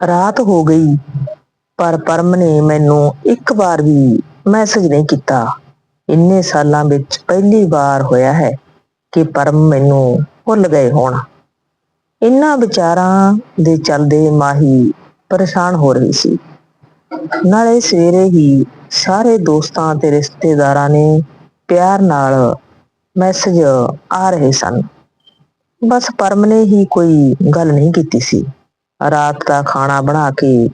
ਰਾਤ ਹੋ ਗਈ, ਪਰ ਪਰਮ ਨੇ ਮੈਨੂੰ ਇੱਕ ਵਾਰ ਵੀ ਮੈਸੇਜ ਨਹੀਂ ਕੀਤਾ। ਇੰਨੇ ਸਾਲਾਂ ਵਿੱਚ ਪਹਿਲੀ ਵਾਰ ਹੋਇਆ ਹੈ ਕਿ ਪਰਮ ਮੈਨੂੰ ਭੁੱਲ ਗਏ ਹੋਣ। ਇਹਨਾਂ ਵਿਚਾਰਾਂ ਦੇ ਚੱਲਦੇ ਮਾਹੀ ਪਰੇਸ਼ਾਨ ਹੋ ਰਹੀ ਸੀ। ਨਾਲੇ ਸਵੇਰੇ ਹੀ ਸਾਰੇ ਦੋਸਤਾਂ ਤੇ ਰਿਸ਼ਤੇਦਾਰਾਂ ਨੇ ਪਿਆਰ ਨਾਲ ਮੈਸੇਜ ਆ ਰਹੇ ਸਨ। ਬਸ ਪਰਮ ਨੇ ਹੀ ਕੋਈ ਗੱਲ ਨਹੀਂ ਕੀਤੀ ਸੀ। ਰਾਤ ਦਾ ਖਾਣਾ ਬਣਾ ਕੇ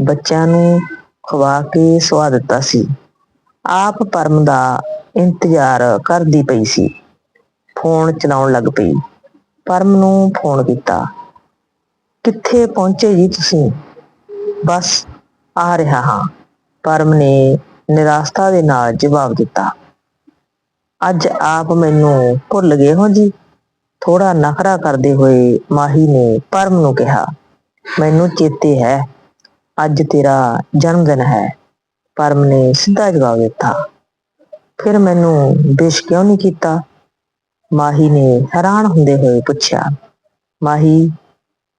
ਬੱਚਿਆਂ ਨੂੰ ਖਵਾ ਕੇ ਸਵਾ ਦਿੱਤਾ ਸੀ। ਆਪ ਪਰਮ ਦਾ ਇੰਤਜ਼ਾਰ ਕਰਦੀ ਪਈ ਸੀ। ਫੋਨ ਚਲਾਉਣ ਲੱਗ ਪਈ। ਪਰਮ ਨੂੰ ਫੋਨ ਕੀਤਾ, ਕਿੱਥੇ ਪਹੁੰਚੇ ਜੀ ਤੁਸੀਂ? ਬਸ ਆ ਰਿਹਾ ਹਾਂ। ਪਰਮ ਨੇ ਨਿਰਾਸ਼ਤਾ ਦੇ ਨਾਲ ਜਵਾਬ ਦਿੱਤਾ, ਅੱਜ ਆਪ ਮੈਨੂੰ ਭੁੱਲ ਗਏ ਹੋ ਜੀ? ਥੋੜਾ ਨਖਰਾ ਕਰਦੇ ਹੋਏ ਮਾਹੀ ਨੇ ਪਰਮ ਨੂੰ ਕਿਹਾ ਮੈਨੂੰ ਚੇਤੇ ਹੈ। ਅੱਜ ਤੇਰਾ ਜਨਮ ਦਿਨ ਹੈ। ਪਰਮ ਨੇ ਸਿੱਧਾ ਜਵਾਬ ਦਿੱਤਾ। ਫਿਰ ਮੈਨੂੰ ਵਿਸ਼ ਕਿਉਂ ਨਹੀਂ ਕੀਤਾ? ਮਾਹੀ ਨੇ ਹੈਰਾਨ ਹੁੰਦੇ ਹੋਏ ਪੁੱਛਿਆ, ਮਾਹੀ,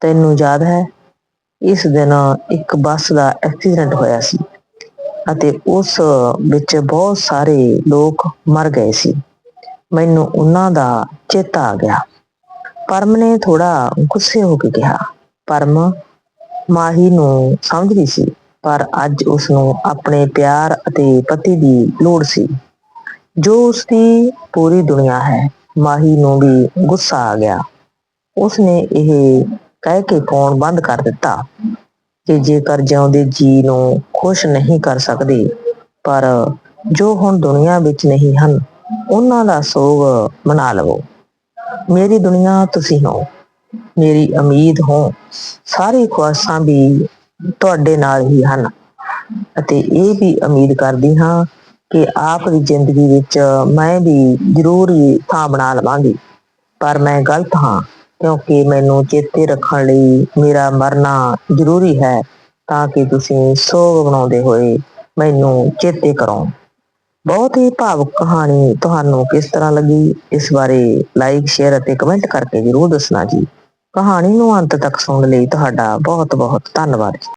ਤੈਨੂੰ ਯਾਦ ਹੈ? ਇਸ ਦਿਨ ਇੱਕ ਬੱਸ ਦਾ ਐਕਸੀਡੈਂਟ ਹੋਇਆ ਸੀ ਅਤੇ ਉਸ ਵਿੱਚ ਬਹੁਤ ਸਾਰੇ ਲੋਕ ਮਰ ਗਏ ਸੀ। ਮੈਨੂੰ ਉਹਨਾਂ ਦਾ ਚੇਤਾ ਆ ਗਿਆ। ਪਰਮ ਨੇ ਥੋੜਾ ਗੁੱਸੇ ਹੋ ਕੇ ਕਿਹਾ ਪਰਮ ਮਾਹੀ ਨੂੰ ਸਮਝਦੀ ਸੀ, ਪਰ ਅੱਜ ਉਸ ਨੂੰ ਆਪਣੇ ਪਿਆਰ ਅਤੇ ਪਤੀ ਦੀ ਲੋੜ ਸੀ। ਜੋ ਉਸ ਦੀ ਪੂਰੀ ਦੁਨੀਆ ਹੈ, ਮਾਹੀ ਨੂੰ ਵੀ ਗੁੱਸਾ ਆ ਗਿਆ। ਉਸ ਨੇ ਇਹ ਕਹਿ ਕੇ ਫੋਨ ਬੰਦ ਕਰ ਦਿੱਤਾ ਕਿ ਜੇਕਰ ਜਿਉਂਦੇ ਜੀ ਨੂੰ ਖੁਸ਼ ਨਹੀਂ ਕਰ ਸਕਦੇ, ਪਰ ਜੋ ਹੁਣ ਦੁਨੀਆ ਵਿੱਚ ਨਹੀਂ ਹਨ, ਉਹਨਾਂ ਦਾ ਸੋਗ ਮਨਾ ਲਵੋ। ਮੇਰੀ ਦੁਨੀਆ ਤੁਸੀਂ ਹੋ ਮੇਰੀ ਉਮੀਦ ਹੋ ਸਾਰੀ ਖੁਆਇਸ਼ਾਂ ਵੀ ਤੁਹਾਡੇ ਨਾਲ ਹੀ ਹਨ। ਅਤੇ ਇਹ ਵੀ ਉਮੀਦ ਕਰਦੀ ਹਾਂ ਕਿ ਆਪ ਦੀ ਜ਼ਿੰਦਗੀ ਵਿੱਚ ਮੈਂ ਵੀ ਜ਼ਰੂਰ ਹੀ ਥਾਂ ਬਣਾ ਲਵਾਂਗੀ। ਪਰ ਮੈਂ ਗਲਤ ਹਾਂ, ਕਿਉਂਕਿ ਮੈਨੂੰ ਚੇਤੇ ਰੱਖਣ ਲਈ ਮੇਰਾ ਮਰਨਾ ਜ਼ਰੂਰੀ ਹੈ, ਤਾਂ ਕਿ ਤੁਸੀਂ ਸੋਗ ਬਣਾਉਂਦੇ ਹੋਏ ਮੈਨੂੰ ਚੇਤੇ ਕਰੋ। ਬਹੁਤ ਹੀ ਭਾਵੁਕ ਕਹਾਣੀ ਤੁਹਾਨੂੰ ਕਿਸ ਤਰ੍ਹਾਂ ਲੱਗੀ? ਇਸ ਬਾਰੇ ਲਾਈਕ ਸ਼ੇਅਰ ਅਤੇ ਕਮੈਂਟ ਕਰਕੇ ਜ਼ਰੂਰ ਦੱਸਣਾ ਜੀ। ਕਹਾਣੀ ਨੂੰ ਅੰਤ ਤੱਕ ਸੁਣਨ ਲਈ ਤੁਹਾਡਾ ਬਹੁਤ ਬਹੁਤ ਧੰਨਵਾਦ